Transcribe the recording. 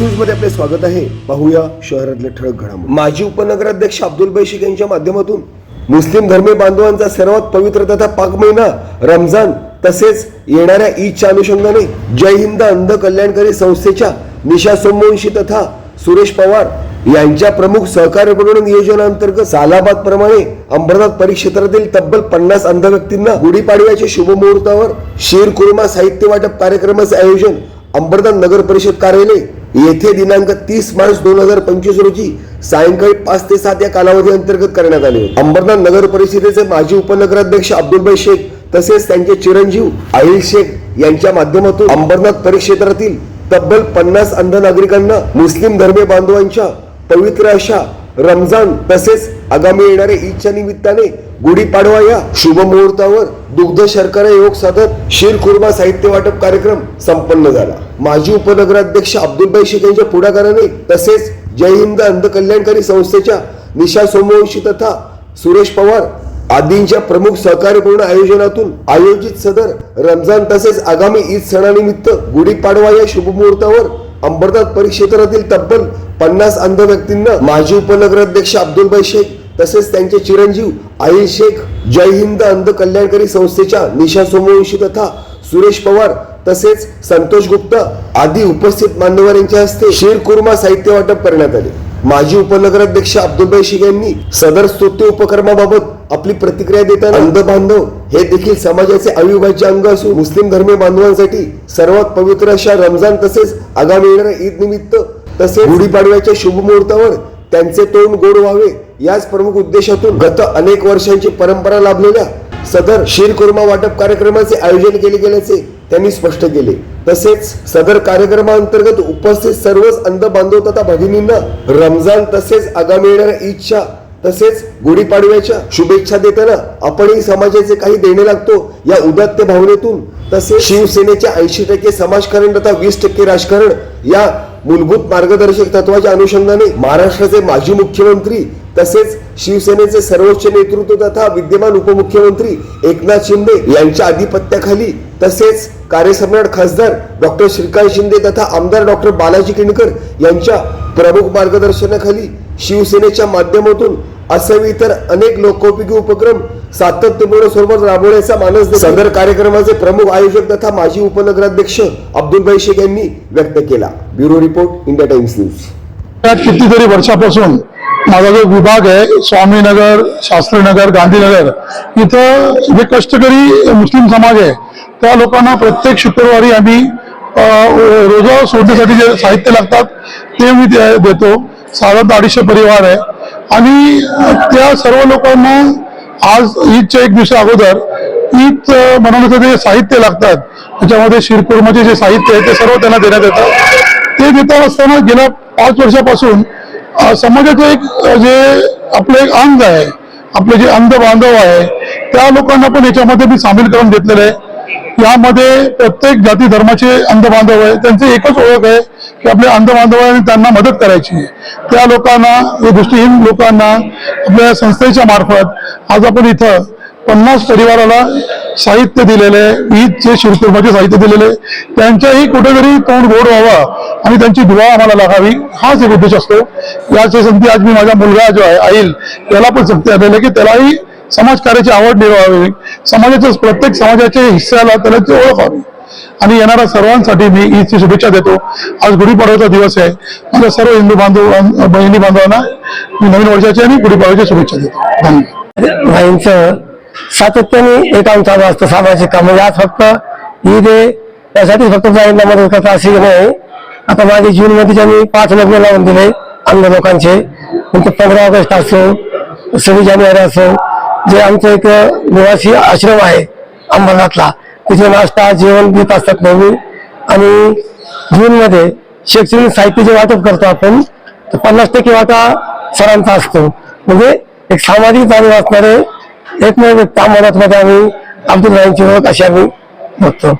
मध्ये आपले स्वागत आहे. पाहूया शहरातले ठळक घडामोडी. माजी उपनगराध्यक्ष अब्दुल बैशिक यांच्या माध्यमातून मुस्लिम धर्मीय बांधवांचा सर्वात पवित्र तथा पाक महिना रमजान तसेच येणाऱ्या ईदच्या अनुषंगाने जय हिंद अंध कल्याणकारी संस्थेच्या निशा सोमवंशी तथा सुरेश पवार यांच्या प्रमुख सहकार्यपणून नियोजनांतर्गत सालाबाद प्रमाणे अंबरनाथ परिक्षेत्रातील तब्बल पन्नास अंध व्यक्तींना गुढीपाडव्याच्या शुभमुहूर्तावर शेर शीर कुर्मा साहित्य वाटप कार्यक्रमाचे आयोजन अंबरनाथ नगर परिषद कार्यालय येथे दिनांक तीस मार्च दोन हजार पंचवीस रोजी सायंकाळी पाच ते सात या कालावधी अंतर्गत करण्यात आले अंबरनाथ नगर परिषदेचे माजी उपनगराध्यक्ष अब्दुलबाई शेख तसेच त्यांचे चिरंजीव आहिल शेख यांच्या माध्यमातून अंबरनाथ परिक्षेत्रातील तब्बल पन्नास अंध नागरिकांना मुस्लिम धर्मीय बांधवांच्या पवित्र अशा रमजान तसेच आगामी येणाऱ्या ईदच्या निमित्ताने गुढीपाडवा या शुभ मुहूर्तावर दुग्ध शर्करा योग साधत शीर कुर्मा साहित्य वाटप कार्यक्रम संपन्न झाला. माजी उपनगराध्यक्ष अब्दुलभाई शेख यांच्या पुढाकाराने तसेच जय हिंद अंध कल्याणकारी संस्थेच्या निशा सोमवंशी तथा सुरेश पवार आदींच्या प्रमुख सहकार्यपूर्ण आयोजनातून आयोजित सदर रमजान तसेच आगामी ईद सणानिमित्त गुढीपाडवा या शुभमुहूर्तावर अंबरनाथ परिक्षेत्रातील तब्बल पन्नास अंध व्यक्तींना माजी उपनगराध्यक्ष अब्दुलबाई शेख तसेच त्यांचे चिरंजीव आईल शेख जय हिंद अंध कल्याणकारी संस्थेच्या निशा सोमवंशी तथा सुरेश पवार तसेच संतोष गुप्त आदी उपस्थित मान्यवरांच्या हस्ते शीरकुर्मा साहित्य वाटप करण्यात आले. माजी उपनगराध्यक्ष अब्दुलबाई शेख यांनी सदर स्तुत्य उपक्रमाबाबत आपली प्रतिक्रिया देताना अंध बांधव हे देखील समाजाचे अविभाज्य अंग असून मुस्लिम धर्मीय बांधवांसाठी सर्वात पवित्र अशा रमजान तसेच आगामी येणाऱ्या ईद निमित्त तसेच गुढीपाडव्याच्या शुभ मुहूर्तावर त्यांचे तोंड गोड व्हावे याच प्रमुख उद्देशातून गत अनेक वर्षांची परंपरा लाभलेल्या सदर शिरकुर्मा वाटप कार्यक्रमाचे आयोजन केले गेल्याचे त्यांनी स्पष्ट केले. तसेच सदर कार्यक्रमाअंतर्गत उपस्थित सर्वच अंध बांधव तथा भगिनींना रमजान तसेच आगामी येणाऱ्या ईदच्या तसेच गुढीपाडव्याच्या शुभेच्छा देताना आपणही समाजाचे काही देणे लागतो या उदात्त भावनेतून. तसेच शिवसेनेच्या ऐंशी टक्के समाजकारण तथा वीस टक्के राजकारण या मूलभूत मार्गदर्शक तत्वाच्या अनुषंगाने महाराष्ट्राचे माजी मुख्यमंत्री तसेच शिवसेनेचे सर्वोच्च नेतृत्व तथा विद्यमान उपमुख्यमंत्री एकनाथ शिंदे यांच्या आधिपत्याखाली तसेच कार्यसम्राट खासदार डॉक्टर श्रीकांत शिंदे तथा आमदार डॉक्टर बालाजी किणकर यांच्या प्रमुख मार्गदर्शनाखाली शिवसेनेच्या माध्यमातून असे इतर अनेक लोकोपयोगी उपक्रम सातत्यपूर्ण स्वरूपात राबवण्याचा मानस सदर कार्यक्रमाचे प्रमुख आयोजक तथा माजी उपनगराध्यक्ष अब्दुलभाई शेख यांनी व्यक्त केला. Bureau report India Times news. त्यात कितीतरी वर्षापासून माझा जो विभाग आहे स्वामीनगर शास्त्रीनगर गांधीनगर इथं जे कष्टकरी मुस्लिम समाज आहे त्या लोकांना प्रत्येक शुक्रवारी आम्ही रोजा सोडण्यासाठी जे साहित्य लागतात ते मी दे- देतो. साधारणतः अडीचशे परिवार आहे. आणि त्या सर्व लोकांना आज ईदच्या एक दिवसा अगोदर ईद अ, बनवण्याचं जे साहित्य लागतात त्याच्यामध्ये शिरकुर्माचे जे साहित्य आहे ते सर्व त्यांना देण्यात येतं. ते देत असताना गेल्या पाच वर्षापासून समाजाचं एक जे आपलं एक अंग आहे आपले जे अंध बांधव आहे त्या लोकांना पण याच्यामध्ये मी सामील करून घेतलेलं आहे. यामध्ये प्रत्येक जाती धर्माचे अंधबांधव आहे त्यांची एकच ओळख आहे की आपले अंध आहे आणि त्यांना मदत करायची आहे. त्या लोकांना या दृष्टीहीन लोकांना आपल्या संस्थेच्या मार्फत आज आपण इथं पन्नास परिवाराला साहित्य दिलेले आहे. ईदचे शिरकुर्माचे साहित्य दिलेले आहे. त्यांच्याही कुठेतरी तोंड गोड व्हावा आणि त्यांची दुवा आम्हाला लागावी हाच एक उद्देश असतो. याची संधी आज मी माझा मुलगा जो आहे आईल याला पण संधी आलेली आहे की त्यालाही समाजकार्याची आवड निर्वावी समाजाच्या प्रत्येक समाजाच्या हिस्साला त्याला ती ओळख व्हावी. आणि येणाऱ्या सर्वांसाठी मी ईदची शुभेच्छा देतो. आज गुढीपाडव्याचा दिवस आहे. माझ्या सर्व हिंदू बांधव बहिणी बांधवांना मी नवीन वर्षाची आणि गुढीपाडव्याच्या शुभेच्छा देतो. धन्यवाद. सातत्याने हे काम चालू असतं सामाजिक काम. म्हणजे आज फक्त ईद आहे. त्यासाठी फक्त भाईंना मदत करता अशी नाही. आता माझे जून मध्ये त्यांनी पाच लग्न लावून दिले अंध लोकांचे नंतर पंधरा ऑगस्ट असो सव्वीस जानेवारी असो जे आमचं एक निवासी आश्रम आहे अंबरनाथला. तिथे नाश्ता जेवण देत असतात नेहमी. आणि जूनमध्ये शैक्षणिक साहित्य जे वाटप करतो आपण. तर पन्नास टक्के वाटा सरांचा असतो. म्हणजे एक सामाजिक जाणीव असणारे एकमेव काममध्ये आम्ही अब्दुल रायांची ओळख अशी आम्ही बघतो.